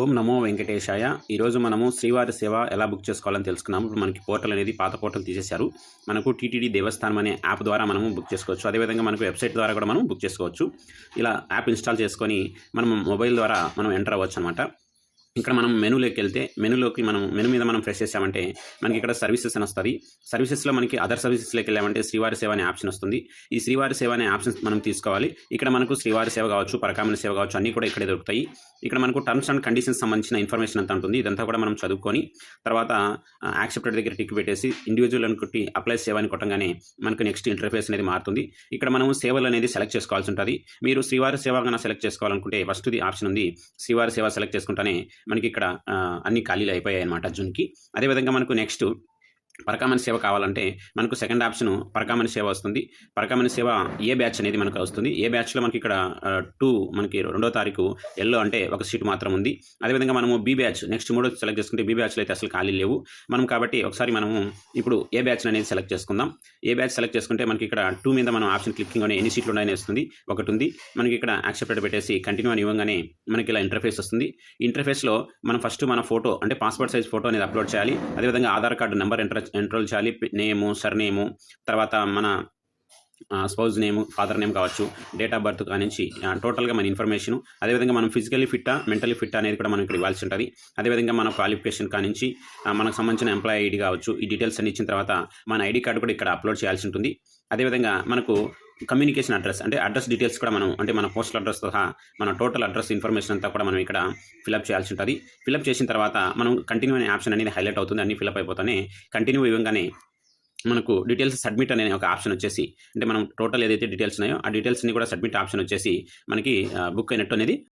ఓం నమో వెంకటేశాయ. ఈరోజు మనము శ్రీవారి సేవ ఎలా బుక్ చేసుకోవాలని తెలుసుకున్నాము. ఇప్పుడు మనకి పోర్టల్ అనేది పాత పోర్టల్ తీసేశారు. మనకు టీటీడీ దేవస్థానం అనే యాప్ ద్వారా మనము బుక్ చేసుకోవచ్చు. అదేవిధంగా మనకు వెబ్సైట్ ద్వారా కూడా మనం బుక్ చేసుకోవచ్చు. ఇలా యాప్ ఇన్స్టాల్ చేసుకొని మనం మొబైల్ ద్వారా మనం ఎంటర్ అవ్వచ్చు అనమాట ఇక్కడ మనం మెనూలోకి వెళ్తే మెనూలోకి మనం మెనూ మీద మనం ఫ్రెష్ చేసామంటే మనకి ఇక్కడ సర్వీసెస్ అని వస్తుంది. సర్వీసెస్లో మనకి అదర్ సర్వీసెస్లోకి వెళ్ళామంటే శ్రీవారి సేవ అనే ఆప్షన్ వస్తుంది. ఈ శ్రీవారి సేవ అనే ఆప్షన్ మనం తీసుకోవాలి. ఇక్కడ మనకు శ్రీవారి సేవ కావచ్చు పరకామణ సేవ కావచ్చు అన్నీ కూడా ఇక్కడే దొరుకుతాయి. ఇక్కడ మనకు టర్మ్స్ అండ్ కండిషన్స్ సంబంధించిన ఇన్ఫర్మేషన్ అంతా ఉంటుంది. ఇదంతా కూడా మనం చదువుకొని తర్వాత యాక్సెప్టెడ్ దగ్గర టిక్ పెట్టేసి ఇండివిజువల్ అని కొట్టి అప్లై సేవ అని కొట్టగానే మనకు నెక్స్ట్ ఇంటర్ఫేస్ అనేది మారుతుంది. ఇక్కడ మనం సేవలు అనేది సెలెక్ట్ చేసుకోవాల్సి ఉంటుంది. మీరు శ్రీవారి సేవ కన్నా సెలెక్ట్ చేసుకోవాలనుకుంటే ఫస్ట్ది ఆప్షన్ ఉంది. శ్రీవారి సేవ సెలెక్ట్ చేసుకుంటానే మనకి ఇక్కడ అన్ని ఖాళీలు అయిపోయాయి అనమాట జూన్కి. అదేవిధంగా మనకు నెక్స్ట్ పరకామణి సేవ కావాలంటే మనకు సెకండ్ ఆప్షన్ పరకామణి సేవ వస్తుంది. పరకామణి సేవ ఏ బ్యాచ్ అనేది మనకు వస్తుంది. ఏ బ్యాచ్లో మనకి ఇక్కడ టూ మనకి రెండో తారీఖు ఎల్లో అంటే ఒక సీట్ మాత్రం ఉంది. అదేవిధంగా మనము బీ బ్యాచ్ నెక్స్ట్ మూడో సెలెక్ట్ చేసుకుంటే బీ బ్యాచ్లో అయితే అసలు ఖాళీ లేవు. మనం కాబట్టి ఒకసారి మనము ఇప్పుడు ఏ బ్యాచ్ అనేది సెలెక్ట్ చేసుకుందాం. ఏ బ్యాచ్ సెలెక్ట్ చేసుకుంటే మనకి ఇక్కడ టూ మీద మనం ఆప్షన్ క్లిక్కింగ్ అని ఎన్ని సీట్లు ఉన్నాయని వస్తుంది. ఒకటి ఉంది మనకి ఇక్కడ యాక్సెప్టెడ్ పెట్టేసి కంటిన్యూ అని ఇవ్వగానే మనకి ఇలా ఇంటర్ఫేస్ వస్తుంది. ఇంటర్ఫేస్లో మనం ఫస్ట్ మన ఫోటో అంటే పాస్పోర్ట్ సైజ్ ఫోటో అనేది అప్లోడ్ చేయాలి. అదేవిధంగా ఆధార్ కార్డు నెంబర్ ఎంటర్ ఎంట్రోల్ చేయాలి. నేము సర్నేము తర్వాత మన స్పౌజ్ నేమ్ ఫాదర్ నేమ్ కావచ్చు డేట్ ఆఫ్ బర్త్ కానించి టోటల్గా మన ఇన్ఫర్మేషన్ అదేవిధంగా మనం ఫిజికల్లీ ఫిట్టా మెంటలీ ఫిట్ అనేది కూడా మనం ఇక్కడ ఇవ్వాల్సి ఉంటుంది. అదేవిధంగా మన క్వాలిఫికేషన్ కానించి మనకు సంబంధించిన ఎంప్లాయీ ఐడి కావచ్చు ఈ డీటెయిల్స్ అన్ని ఇచ్చిన తర్వాత మన ఐడి కార్డు కూడా ఇక్కడ అప్లోడ్ చేయాల్సి ఉంటుంది. అదేవిధంగా మనకు కమ్యూనికేషన్ అడ్రస్ అంటే అడ్రస్ డీటెయిల్స్ కూడా మనం అంటే మన పోస్టల్ అడ్రస్ సహా మన టోటల్ అడ్రస్ ఇన్ఫర్మేషన్ అంతా కూడా మనం ఇక్కడ ఫిలప్ చేయాల్సి ఉంటుంది. ఫిలప్ చేసిన తర్వాత మనం కంటిన్యూ అనే ఆప్షన్ అనేది హైలైట్ అవుతుంది అన్ని ఫిలప్ అయిపోతానే. కంటిన్యూ ఇవ్వగానే మనకు డీటెయిల్స్ సబ్మిట్ అనే ఒక ఆప్షన్ వచ్చేసి అంటే మనం టోటల్ ఏదైతే డీటెయిల్స్ ఉన్నాయో ఆ డీటెయిల్స్ని కూడా సబ్మిట్ ఆప్షన్ వచ్చేసి మనకి బుక్ అయినట్టు అనేది